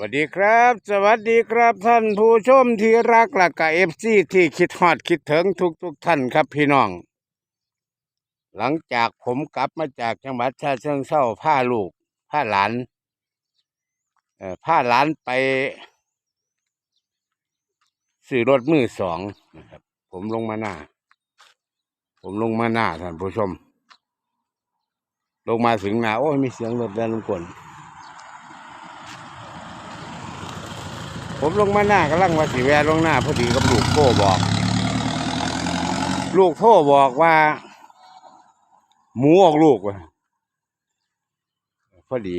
วัสดีครับ สวัสดีครับท่านผู้ชมที่รักและก็เอฟซีที่คิดฮอดคิดถึงทุกทุกๆท่านครับพี่น้อง หลังจากผมกลับมาจากจังหวัดชาเชิงเทราพาลูกพาหลานเอ่อพาหลานไปซื้อรถมือสองนะครับ ผมลงมาหน้า ผมลงมาหน้าท่านผู้ชม ลงมาถึงหน้าโอ้ยมีเสียงรถแล่นลงกล ผมลงมาหน้ากำลังว่าสิแวะลงหน้าพอดีกับลูกโทรบอก ลูกโทรบอกว่า หมูออกลูกว่ะพอดี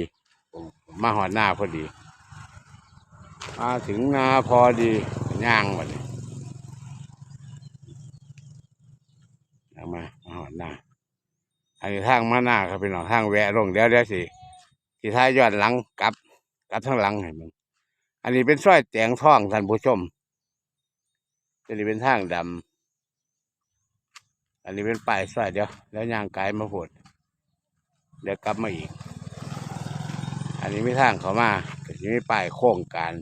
มาหอดหน้าพอดี มาถึงนาพอดีย่างวันนี้มามาหอดหน้าอันนี้ทางมาหน้าครับพี่น้องทางแวะลงเดี๋ยวเดี๋ยวสิที่ท้ายย้อนหลังกลับกลับทางหลังให้มึง อันนี้เป็นสร้อยแตงทองท่านผู้ชม อันนี้เป็นทางดำ อันนี้เป็นป้ายสร้อยเดียว แล้วยางไกลมาผดเดี๋ยวกลับมาอีก อันนี้ไม่ทางเขามาแต่ที่ไม่ป้ายโครงการ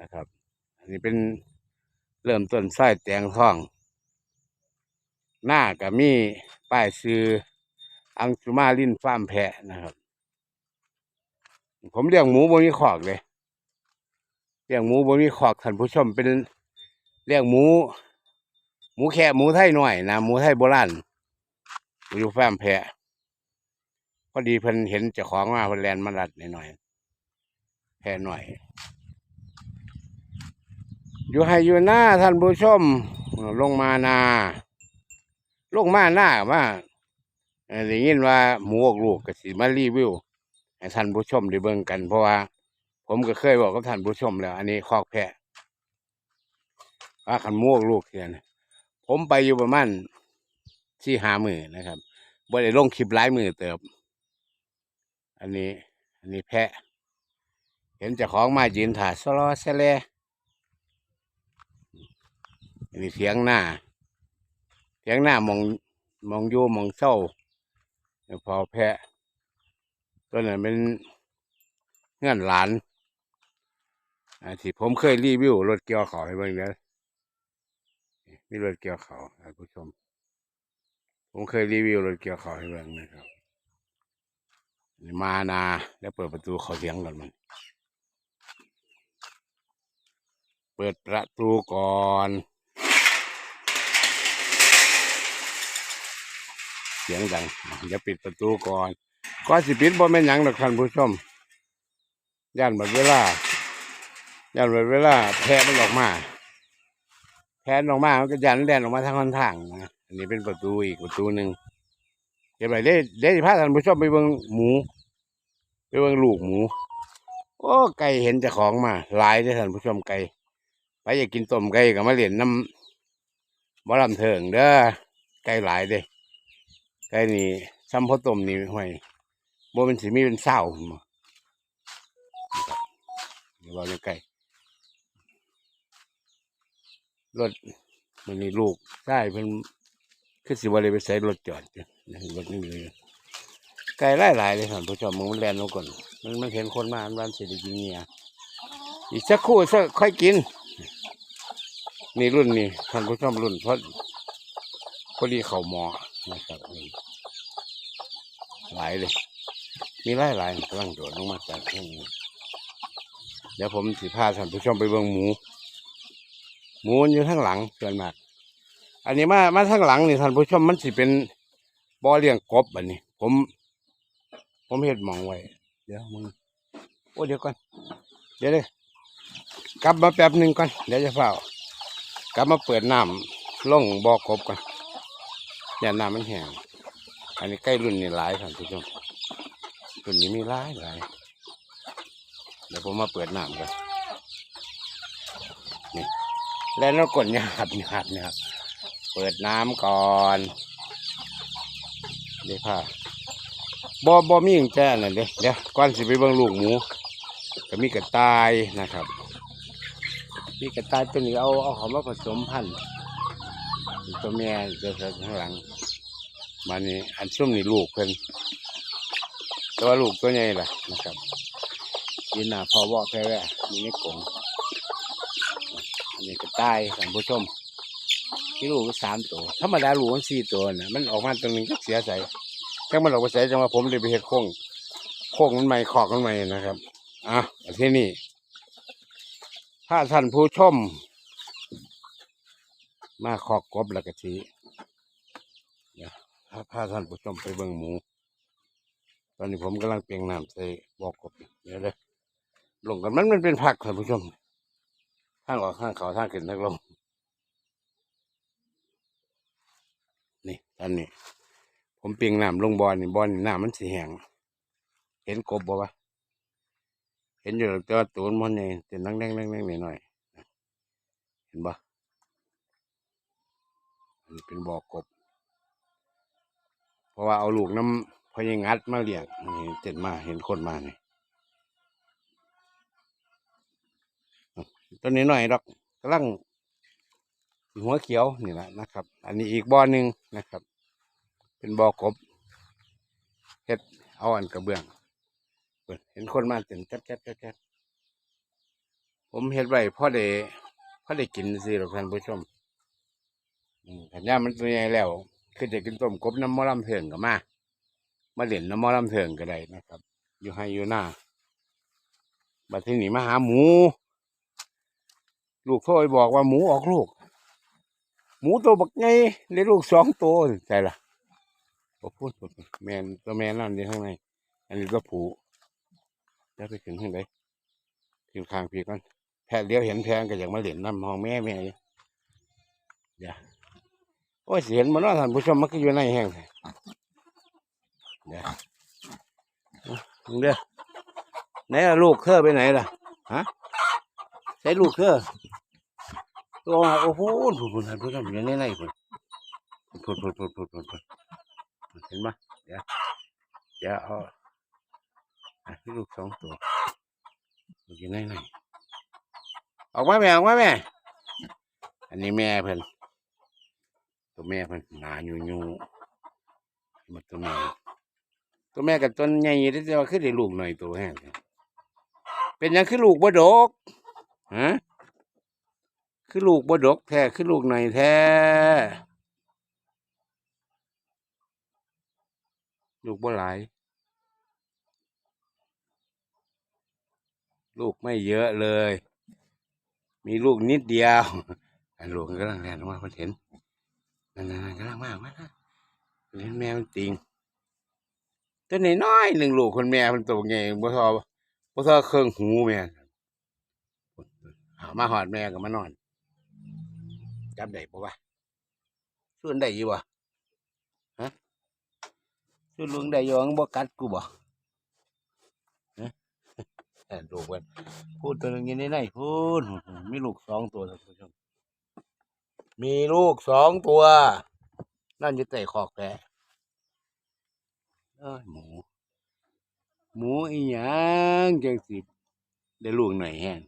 นะครับ อันนี้เป็นเริ่มต้นสร้อยแตงทอง หน้ากับมีป้ายซื้ออังสุมาลินฟาร์มแพะนะครับ ผมเลี้ยงหมูบนมีขอกเลยเลี้ยงหมูบนมีขอกท่านผู้ชมเป็นเลี้ยงหมู หมูแค่หมูไทยหน่อยนะหมูไทยโบราณอยู่ฟมแพะพอดีเพิ่นเห็นเจ้าของมาเพิ่นแลนมารัดหน่อยแพะหน่อย อยู่ให้อยู่หน้าท่านผู้ชม ลงมานาลงมาหน้าว่าอ่อได้ยินว่าหมูออกลูกก็สิมารีวิว ให้ท่านผู้ชมได้เบิ่งกัน เพราะว่า ผมก็เคยบอกกับท่านผู้ชมแล้ว อันนี้คอกแพะว่าขันมวกลูกเทียนผมไปอยู่ประมาณที่หามือนะครับบ่ได้ลงคลิปหลายมือเติบ อันนี้ อันนี้แพะ เห็นเจ้าของมายืนถ่าสลอสลอันนี้เสียงหน้าเสียงหน้ามองมองอยู่มองเศร้าพอแพะ ตัวนั้นเป็นเงื่อนหลานอที่ผมเคยรีวิวรถเกี่ยวเขาให้เบิ่งเด้อนี่รถเกี่ยวเขาท่านผู้ชม ผมเคยรีวิวรถเกี่ยวเขาให้เบิ่งนะครับมานาแล้วเปิดประตูเขาเสียงก่อนมัน เปิดประตูก่อนเสียงดังอย่าปิดประตูก่อน ก็สิปิดบ่แม่นหยังดอกท่านผู้ชมย่านหมดเวลาย่านหมดเวลาแพ้มันออกมาแพ้ออกมามันก็ยันแดนออกมาทางค่อนทางนะอันนี้เป็นประตูอีกประตูหนึ่งเดี๋ยวไปเด้เดี๋ยวพาท่านผู้ชมไปเบิ่งหมู ไปเบิ่งลูกหมู โอ้ไก่เห็นเจ้าของมาหลายเลยท่านผู้ชมไก่ไปอยากกินต้มไก่ก็มาเล่นน้ำบ่ลำเถิงเด้อไก่หลายเด้ไก่นี่ซ้ำพอต้มนี่ห่วย บ่เป็นสีมีเป็นเศร้าเดี๋ยวเราจะใกล้รถมันนี่ลูกใช่เพิ่นคือสิบ่ได้ไปใส่รถจอดอยู่นะรถนี่เลยไกลหลายเลยท่านผู้ชมมึงมันแลนลงก่อน มันมันเห็นคนมาอันวันเสิได้กินเนี่ยอีกสักคู่สักค่อยกิน นี่รุ่นนี้ท่านผู้ชมรุ่นเพราะพอดีเข่าหมอนะครับหลายเลย มีหลายหลายกำลังโดดลงมาจากข้างนี้เดี๋ยวผมสิพาท่านผู้ชมไปเบิ่งหมู หมูอยู่ข้างหลังเกินมาก อันนี้มามาข้างหลังนี่ท่านผู้ชมมันสิเป็นบ่อเลี้ยงกบอันนี้ ผม ผมเห็ดมองไว้ เดี๋ยวมึงโอ้เดี๋ยวก่อน เดี๋ยวเลยกลับมาแป๊บหนึ่งก่อนเดี๋ยวจะเฝ้ากลับมาเปิดน้ำล่องบ่อกบก่อนอย่าน้ำมันแห้งอันนี้ใกล้รุ่นนี่หลายท่านผู้ชม คนนี้มีหลายหลายเดี๋ยวผมมาเปิดน้ำกันนี่แล้วเรากดหยาบหยาบนี่ยครับ เปิดน้ำก่อนเดี๋ยวค่ะบอบอมีอย่างแจ้นั่นเด้เดี๋ยวก่อนสิไปเบิ่งลูกหมูก็มีกระต่ายนะครับ มีกระต่ายตัวนี้เอาเอาเขามาผสมพันธุ์ตัวแม่จะข้างหลังมานี่อันซุ่มนี่ลูกเพิ่น แต่ว่าลูกตัวใหญ่ล่ะนะครับกินน่ะพอบอกแค่แว่มีในกงอันนี้ก็ตายท่านผู้ชมนี่ลูกก็สามตัวธรรมดาลูกมันสี่ตัวนะมันออกมาตัวหนึงก็เสียใส่จังมันออกไปใส่จังว่าผมเลยไปเห็ดโค้งโค้งมันใหม่ขอกมันใหม่นะครับอะที่นี่ถ้าท่านผู้ชม มาขอกกบแล้วก็ทีเดี๋ยวถ้าพาท่านผู้ชมไปเบิ่งหมู ตอนนี้ผมกำลังเปลียงน้ำใส่บอกกบเดี๋ยวเลยลงกันมันมันเป็นผักท่านผู้ชมข้างออกข้างเขาทางขึ้นทางลงนี่ตอนนี้ ผมเปลียงน้ำลงบอลนี่บอลนี่น้ำมันสีแห้งเห็นกบบ่วะเห็นอยู่หรอกแต่ว่าตัวมันนี่เต็นนั่งแดงแดงแดงหน่อยเห็นบ่อันนี้เป็นบ่อกบ เพราะว่าเอาลูกน้ำ อยังงัดมาเลี้ยงนี่เจ็ดมาเห็นคนมานี่ต้นนี้หน่อยดอกกำลังหัวเขียวนี่แหละนะครับ อันนี้อีกบ่อหนึ่งนะครับ เป็นบ่อกบเฮ็ดเอาอันกระเบื้องเปิดเห็นคนมาเต็มแจ๊บแจ๊บแจ๊บผมเฮ็ดไว้พ่อเดพ่อได้กินสิหรอกท่านผู้ชมอันย่ามันตัวใหญ่แล้วคือจะกินต้มกบน้ำมอลำเถิงก็มา มาเล่นน้ำมอลำเถิงก็ได้นะครับ อยู่ให้อยู่หน้าบัดทีนี้มาหาหมู ลูกพ่อบอกว่าหมูออกลูก หมูตัวบักไงเลยลูกสองตัวใช่ละบอพูดบ่พูดแมนตัวแมนนั่นอยู่ข้างในอันนี้ตัวผูแล้วไปขึ้นข้างไหนขึ้นข้างพีก่อนแพะเลี้ยวเห็นแพงก็อยากมาเล่นน้ำห้องแม่แม่อยู่เดี๋ยวโอ้ยสิเห็นมันว่าท่านผู้ชมมันก็อยู่ในแห้ง เลยเดี๋ยวเอาเด้อไหนล่ะลูกเครือไปไหนล่ะฮะใช้ลูกเครือตัวโอ้โหพูดพูดท่านผู้ชมอยู่ในในพูดพูดพูดพูดพูดพูดพูดเห็นไหมเดี๋ยวเดี๋ยวเอาให้ลูกสองตัวอยู่ในในออกมาแม่ออกมาแม่ อันนี้แม่เพิ่นตัวแม่เพิ่นหนาอยู่อยู่มาตัวแม่ ตัวแม่กับตัวใหญ่ที่จะว่าขึ้นได้ลูกหน่อยตัวแห้งเป็นยังคือลูกบ่ดกฮะคือลูกบ่ดกแท้คือลูกหน่อยแท้ลูกบ่หลาย ลูกไม่เยอะเลย มีลูกนิดเดียวอันลูกมันกำลังแรงมาเพิ่นเห็นนั่นนั่นกำลังมากมากเล่นแมวมันติง ตัวนน้อยหนึ่งลูกคนแม่มันตัวใหญ่บ่ทอบ่ทอเครื่องหูแม่หามาหอดแม่ก็มานอนจับได้ปะวะส่วนได้อยู่บ่ฮะส่วนลุงได้ยองบ่กัดกูบ่ฮะแต่ลูกันพูดตัวนึงอยังไงพูดมีลูกสองตัวท่านผู้ชมมีลูกสองตัว นั่นจะเตะขอกแพะ เอ้ยหมู หมูอีหยังจังสิได้ลูกหน่อยแห้ง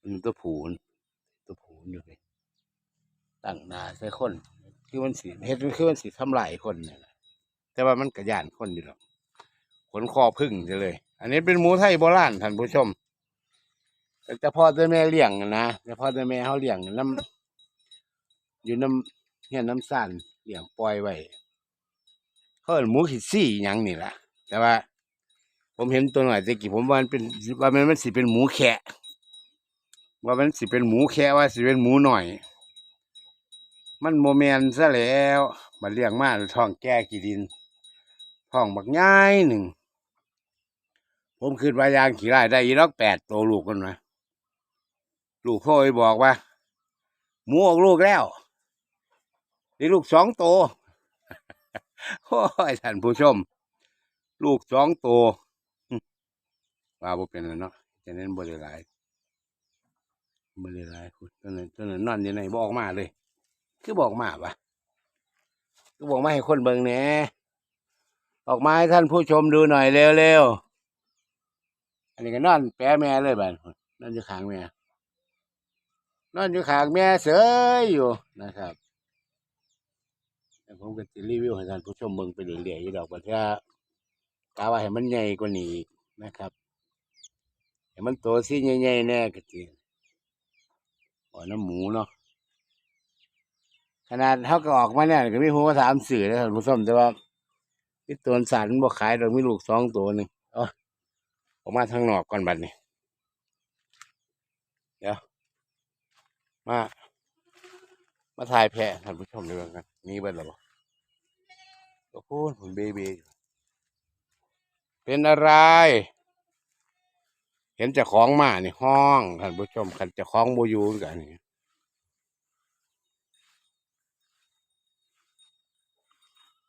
มันตัวผูนตัวผูนอยู่เลยตั้งนาใส่คน คือมันสีเฮ็ดคือมันสีทำลายคนเนี่ยนะแต่ว่ามันกระยานคนอยู่หรอกขนคอพึ่งจะเลย อันนี้เป็นหมูไทยโบราณท่านผู้ชมแต่พ่อแต่แม่เลี้ยงนะแต่พ่อแต่แม่เขาเลี้ยงน้ำอยู่น้ำเฮียน้ำสั่นเลี้ยงปล่อยไว้ เขาเอิ้นหมูขีดซี่ยังนี่แหละแต่ว่า ผมเห็นตัวหน่อยตะกี้ผมว่ามันเป็นว่ามันมันสิเป็นหมูแคะว่ามันสิเป็นหมูแคะว่าสิเป็นหมูหน่อย มันโมเมนซะแล้วมาเลี้ยงมาท้องแก่กี่ดินท้องบักย้ายหนึ่ง ผมคิดว่ายางขี่ไร่ได้อีกแล้วแปดตัวลูกกันนะลูกพ่อไอ้บอกว่า หมูออกลูกแล้วนี่ลูกสองตัว โอ้ยท่านผู้ชม ลูกสองตัวว่าบ่เป็นแล้วเนาะจะนั้นบ่ได้หลายบ่ได้หลายคุณตอนนั้นตอนนั้นนอนอยู่ในบอกมาเลย คือบอกมาปะคือบอกมาให้คนเบิ่งแหน่ออกมาให้ท่านผู้ชมดูหน่อยเร็วๆอันนี้ก็นอนแปะแม่เลยบ้านนอนอยู่ข้างแม่นอนอยู่ข้างแม่เสยอยู่นะครับ ผมก็จะรีวิวให้ท่านผู้ชมเบิ่งไปเรื่อยๆอยู่ดอกบัดว่ากาว่าให้มันใหญ่กว่านี้อีกนะครับให้มันโตสิใหญ่ๆแน่ก็สิอ๋อน้ำหมูเนาะขนาดเขาก็ออกมาเนี่ยก็มีหัวถามสื่อนะท่านผู้ชมแต่ว่าที่ตัวสันบ่ขายดอกมีลูกสองตัวหนึ่งอ๋อออกมาทางนอกก่อนบัดนี้เดี๋ยวมา มาถ่ายแพะท่านผู้ชมดูกันนี่เบิดแล้ว บ่ก็พูดผมเบบีเป็นอะไร เห็นเจะคล้าของมานี่ห้องท่านผู้ชมคันเจะคล้าของโบอยูคือกันนี่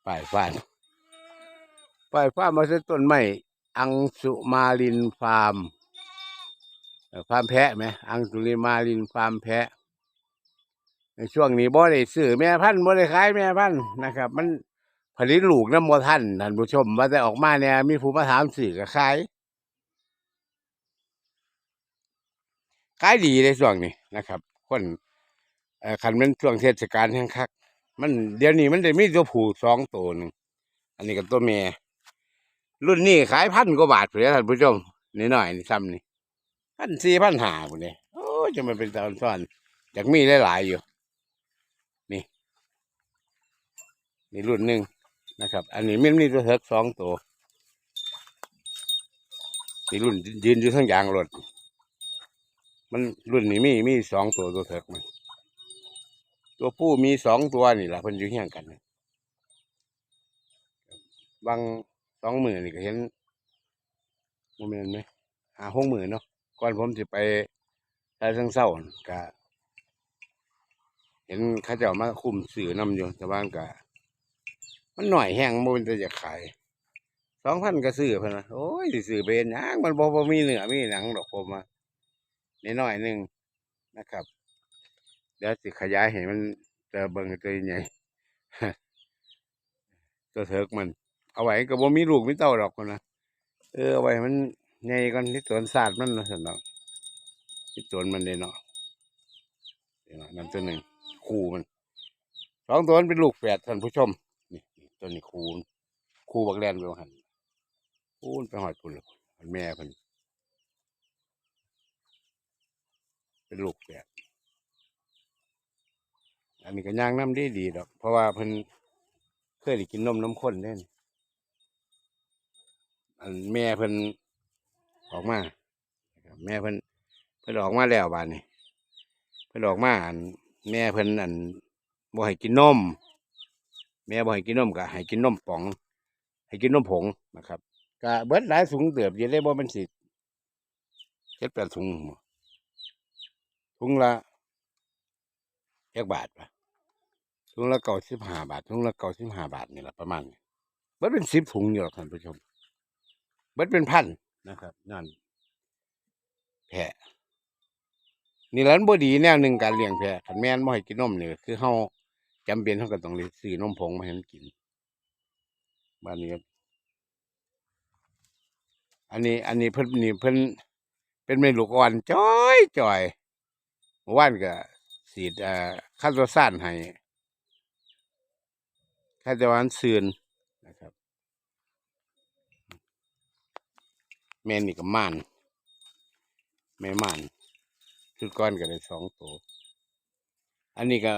ป้ายฟ้านป้ายฟ้านมาซื้อต้นไม้อังสุมาลินฟาร์มฟาร์มแพะไหมอังสุริมาลินฟาร์มแพะในช่วงนี้บ่ได้ซื้อแม่พันธุ์บ่ได้ขายแม่พันธุ์นะครับ มัน ผลิตลูกน้ำบ่ทันท่านผู้ชมว่าแต่ออกมาเนี่ยมีผู้มาถามซื้อก็ขายขายดีในช่วงนี้นะครับ คนเอ่อคันเป็นช่วงเทศกาลแห่งคัก มันเดี๋ยวนี้มันได้มีตัวผู้สองตัวหนึ่งอันนี้ก็ตัวแม่รุ่นนี้ขายพันกว่าบาทเลยท่านผู้ชมนิดหน่อยนี่ซ้ำนี่พันสี่พันห้าพุ่นนี่โอ้จะมาเป็นตอนซ้อนอยากมีหลายๆอยู่ นี่ นี่รุ่นหนึ่ง นะครับ อันนี้มันมีตัวเทิกสองตัวนี่รุ่นยืนอยู่ทั้งยางรถมันรุ่นนี้มีมีสองตัวตัวเทิกมันตัวผู้มีสองตัวนี่แหละเพิ่นอยู่เฮียงกันบางสองหมื่นนี่ก็เห็นโมเมนไหมหาหกหมื่นเนาะก่อนผมจะไปทายเส้งเศร้าน่ะเห็นข้าเจ้ามาคุมสื่อนำอยู่แต่ว่างก็ มันหน่อยแห้งมันเป็นแต่จะขายสองพันก็ซื้อเพิ่นนะโอ้ยสิซื้อเป็นยังมันบ่บ่มีเนื้อมีหนังดอกผมมานิดหน่อยหนึงนะครับ เดี๋ยวสิขยายให้มันเจอเบิ่งตัวใหญ่ตัวเถิกมัน เอาไว้ก็บ่มีลูกมีเต้าดอกคนนะเออเอาไว้มันใหญ่ก่อนที่สวนศาสตร์มันนะซั่นดอกที่สวนมันเด้เนาะเดี๋ยวนะนั่นตัวหนึ่งคู่มันสองตัวมันเป็นลูกแฝดท่านผู้ชม นี่นี่ตัวนี้คูคูบักแลนไปว่าหันคูไปหอยปุ่นเลยมันแม่เพิ่นเป็นลูกแฝดอันนี้ก็ย่างน้ำดีดีดอก เพราะว่าเพิ่นเคยได้กินนมน้ำข้นเน่นอันแม่เพิ่นออกมาแม่เพิ่นเพิ่นออกมาแล้วบานนี้เพิ่นออกมาอันแม่เพิ่นอันบ่ให้กินนม แม่บ่ให้กินนมก็ให้กินนมป๋อง ให้กินนมผงนะครับก็เบิดหลายถุงเติบอยังได้บ่มันสิเจ็ดแปดถุงถุงละเจ็กบาทปะถุงละเก้าสิบห้าบาทถุงละเก้าสิบห้าบาทนี่แหละประมาณนี้เบิดเป็นสิบถุงอยู่หรอกท่านผู้ชมเบิดเป็นพันนะครับนั่นแพะนี่แหละมันบ่ดีแนวหนึ่งการเลี้ยงแพะขันแม่นบ่ให้กินนมนี่คือเฮา จำเป็นเขาก็ต้องเลยซื้อนมผงมาให้มันกิน บ้านนี้ครับ อันนี้ อันนี้เพิ่นนี่เพิ่นเป็นเมลูกอ่อนจ้อยจ้อยเมื่านก็สีดอ่อข้าวตัวซ่านให้ข้าวจะวานซืนนะครับ แม่นี่ก็ม่านแม่ม่านชุดก้อนก็ได้สองตัว อันนี้ก็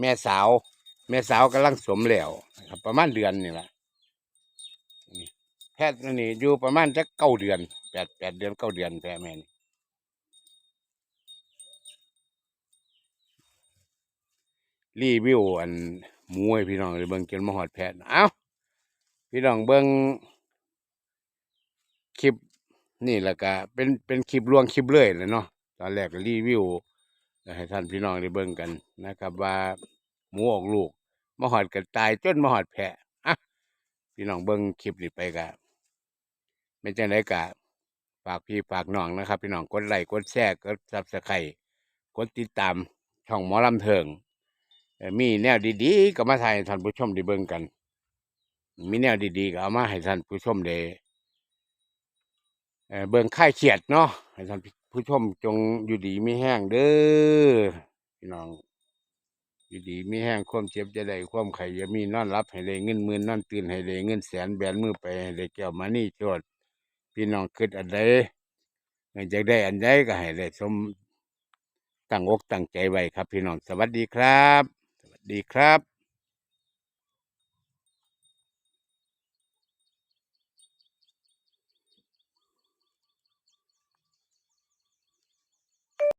แม่สาว แม่สาวกำลังสมแล้วครับ ประมาณเดือนนี่แหละแพทย์นนี่อยู่ประมาณจะเก้าเดือนแปดแปดเดือนเก้าเดือนแพทย์แม่นี่รีวิวอันมูให้พี่น้องเลยเบิ่งจนมหอดแพทย์เอ้าพี่น้องเบิ่งคลิปนี่แหละก็เป็นเป็นคลิปลวงคลิปเลยเลยเนาะตอนแรกรีวิว ให้ท่านพี่น้องได้เบิ่งกันนะครับ ว่าหมูออกลูกมาหอดกันตายจนมาหอดแพะอะพี่น้องเบิ่งคลิปนี้ไปกะไม่จังไดกะฝากพี่ฝากน้องนะครับ พี่น้องกดไลค์กดแชร์กดซับสไครต์กดติดตามช่องหมอลำเทิงมีแนวดีๆก็มาถ่ายให้ท่านผู้ชมได้เบิ่งกัน มีแนวดีๆก็เอามาให้ท่านผู้ชมได้เอ่อเบิ่งค่ายเขียดเนาะให้ท่าน ผู้ชมจงอยู่ดีไมีแห้งเด้อพี่น้อง อยู่ดีไมีแห้งความเจ็บจะได้ความไข่จะมีนอนรับให้ได้เงินหมื่นนอนตื่นให้ได้เงินแสนแบนมือไปให้ได้แก้วมานี่โจดพี่น้องคิดอันใดอยากได้อันใดก็ให้ได้สมตั้งอกตั้งใจไว้ครับ พี่น้องสวัสดีครับ สวัสดีครับ